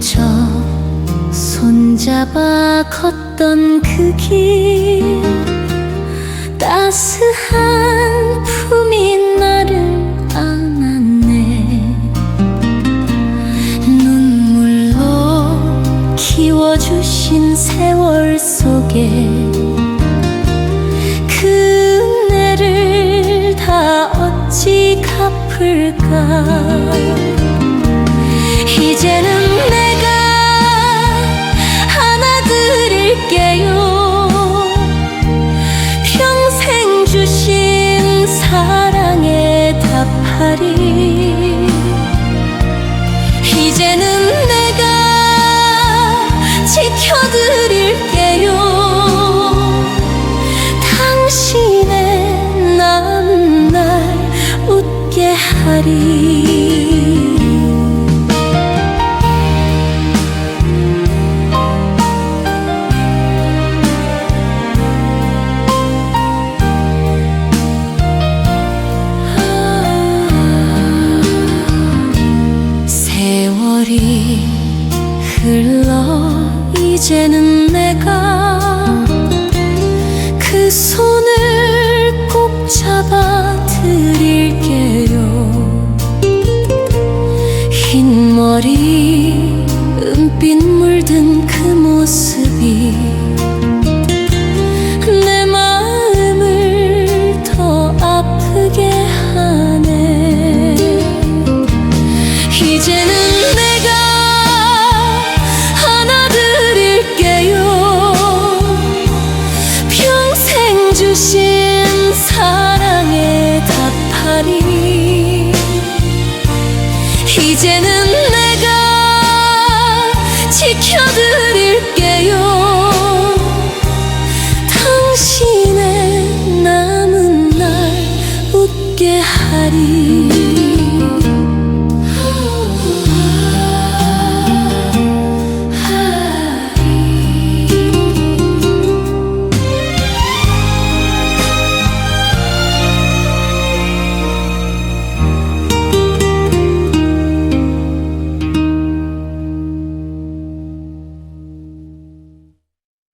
적 손잡아 걷던 그 길. 따스한 품이 나를 안았네. 눈물로 키워주신 세월 속에 그 은혜를 다 어찌 갚을까? 이제는 사랑의 답하리. 이제는 내가 지켜드릴게요. 당신의 남은 날 웃게 하리 흘러 이제는 내가 그 손을 꼭 잡아 드릴게요. 흰 머리 은빛 물든 그 주신 사랑의 답하리 이제는 내가 지켜드릴게요. 당신의 남은 날 웃게 하리